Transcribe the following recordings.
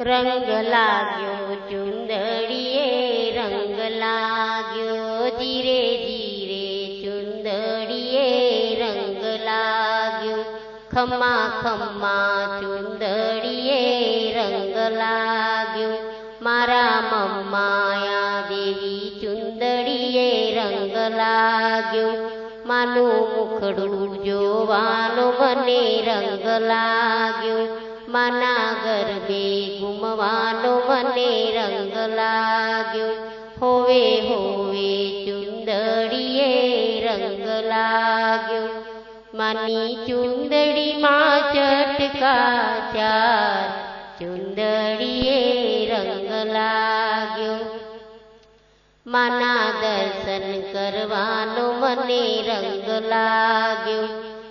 રંગ લાગ્યો ચુંદડીએ રંગ લાગ્યો. ધીરે ધીરે ચુંદડીએ રંગ લાગ્યો. ખમ્મા ખમ્મા ચુંદડીએ રંગ લાગ્યો. મારા મમ્માયા દેવી ચુંદડીએ રંગ લાગ્યો. માનું મુખડું જોવાનો મને રંગ લાગ્યો. માના ગરબે ઘૂમવાનો મને રંગ લાગ્યો. હોવે હોવે, ચુંદડીએ રંગ લાગ્યો. માની ચુંદડીમાં ચટકા ચાર ચુંદડીએ રંગ લાગ્યો. માના દર્શન કરવાનો મને રંગ લાગ્યો.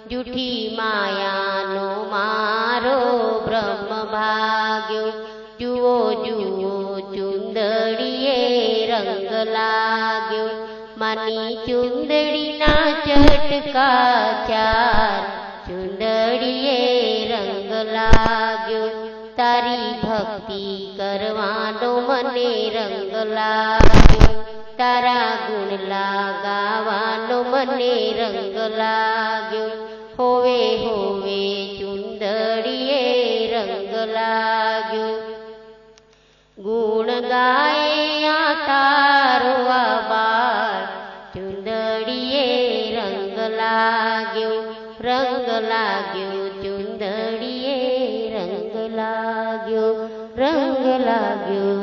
જૂઠી માયાનો મારો બ્રહ્મ ભાગ્યો જુઓ જુઓ, ચુંદડીએ રંગ લાગ્યો. માની ચુંદડીના ચટકા ચાર. ચુંદડીએ રંગ લાગ્યો. તારી ભક્તિ કરવાનો મને રંગ લાગ્યો. તારા ગુણ લાગાવાનો મને રંગ લાગ્યો. હોવે હોવે લાગ્યો. ગુણ ગાય તારો આબાર ચુંદડીએ રંગ લાગ્યો રંગ લાગ્યો, ચુંદડીએ રંગ લાગ્યો રંગ લાગ્યો